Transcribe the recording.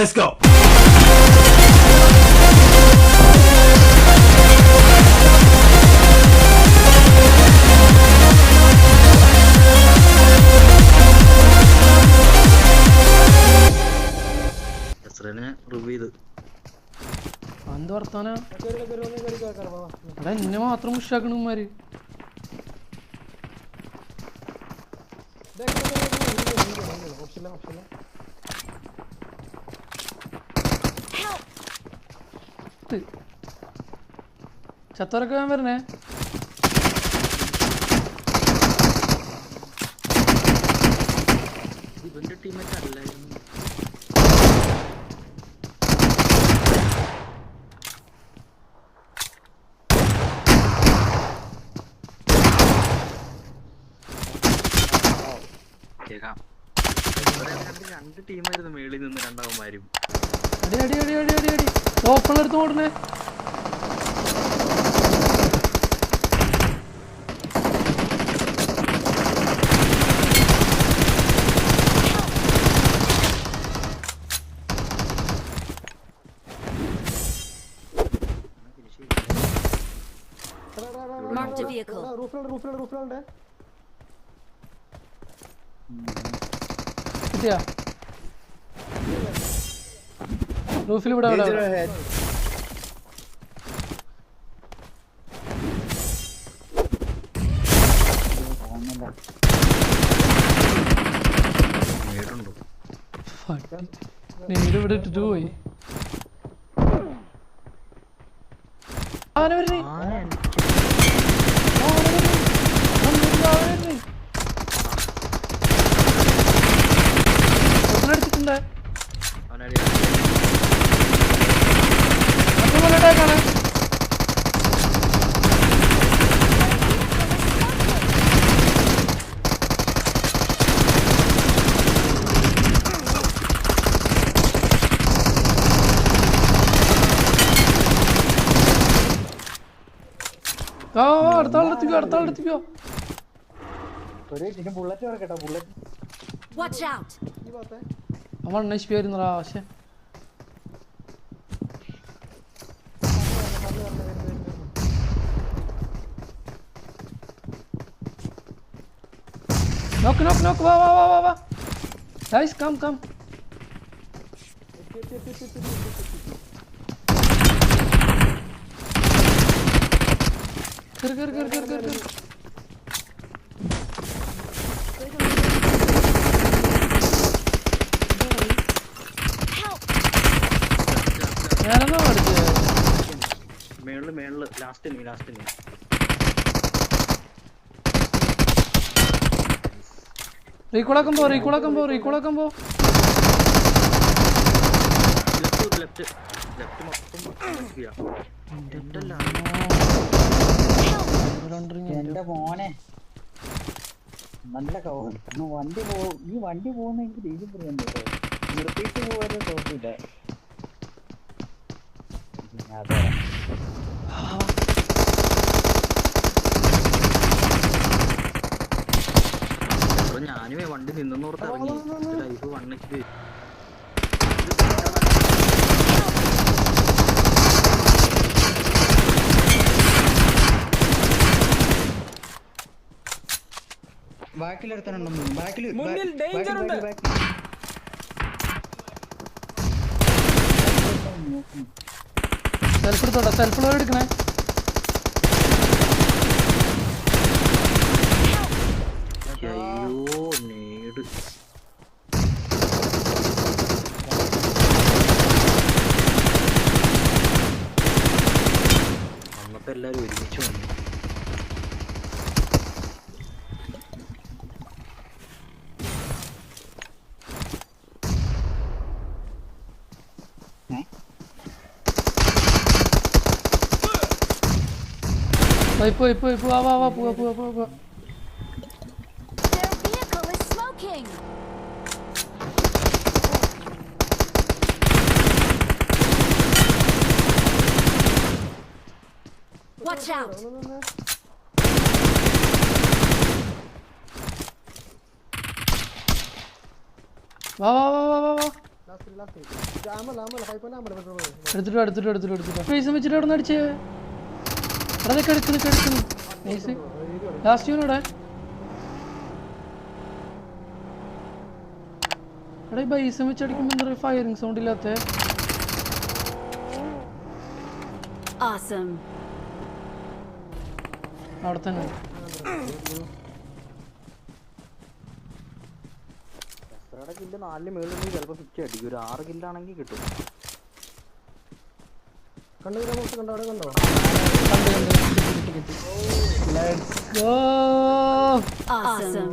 Let's go. എന്ത് വർത്താനാ എടാ എന്നെ മാത്രം മുഷാക്കണമാര് ചത്തോരൊക്കെ ഞാൻ വരണേ. ഇവന്റെ ടീമേറ്റ് അല്ലായിരുന്നു. രണ്ട് ടീമായിരുന്നു മേളിൽ നിന്ന് രണ്ടാവന്മാരും ഓപ്പൺ എടുത്ത് ഓടണേ Marked a vehicle. കിട്ടിയാ? റൂഫിൽ ഇവിടെ ഇവിടെ ഇട്ടിട്ട് പോയി. ആന വരണേ ആന വരണേ. ആന വരണേ. ഒരുത്തനെ അടിച്ചിട്ടുണ്ടേ അവനടി അത് നല്ല അറ്റാക്കാണ് ആ അടുത്ത ആളെടുത്തിക്കോ അടുത്ത ആളെടുത്തിക്കോ Watch out! അവൻ ആയിരുന്നു ആയിരുന്നടാ പക്ഷെ. നോക്ക് നോക്ക് നോക്ക് വാ വാ വാ വാ. വാ ഗൈസ് കം കം കേറ് kır kır കേറ് കേറ് കേറ് ഞാനെന്നാ പഠിച്ചത് മേളിൽ മേളിൽ. ലാസ്റ്റ് നീ ലാസ്റ്റ് നീ. റീക്കോളാക്കാൻ പോ റീക്കോളാക്കാൻ പോ റീക്കോളാക്കാൻ പോ. ലെഫ്റ്റ് ലെഫ്റ്റ് ലെഫ്റ്റ് മൊത്തം ലെഫ്റ്റല്ല എന്റെ മോനെ. നല്ല കവർ വണ്ടി പോ ഈ വണ്ടി പോകുന്ന എനിക്ക് ദേഷ്യം പറയുന്നുണ്ട് കേട്ടോ. നിർത്തിയിട്ട് പോകാൻ കുഴപ്പമില്ല അതെ. ഞാനുമേ വണ്ടി നിന്നോർത്ത് ഇറങ്ങി. ലൈഫ് ബാക്കിൽ മുന്നിൽ danger ഉണ്ട്. സെൽഫ് എടുത്തോട്ടെ സെൽഫ് എടുക്കണേ. അയ്യോ നേട്. എല്ലാരും ഒരുമിച്ച് വന്നു. പോയി പോയി പോയി പോവാ വാ വാ പോവാ പോവാ പോവാ! Watch out! വാ വാ വാ വാ വാ വാ. എടുത്തിട്ടോ എടുത്തിട്ടോ എടുത്തിട്ടോ എടുത്തിട്ടോ. പൈസ വെച്ചിട്ട് അവിടെ നിന്ന് അടിച്ചേ? അതൊക്കെ എടുക്കുന്നു എടുക്കുന്നു നൈസ് ലാസ്റ്റ് യൂണോടെ എടാ ഈ ബൈസം വെച്ച് അടിക്കുമ്പോൾ എന്താ ഫയറിംഗ് സൗണ്ട് ഇല്ലാത്ത. അവിടെ തന്നെ. കില്ല് നാലിന് മേളിൽ ചിലപ്പോ ഫിക്സ് അടിക്കും. ഒരു ആറ് കില്ലാണെങ്കിൽ കിട്ടും. കണ്ടു കണ്ടു കിട്ടി കിട്ടി കിട്ടി ലെറ്റ്സ് ഗോ Awesome.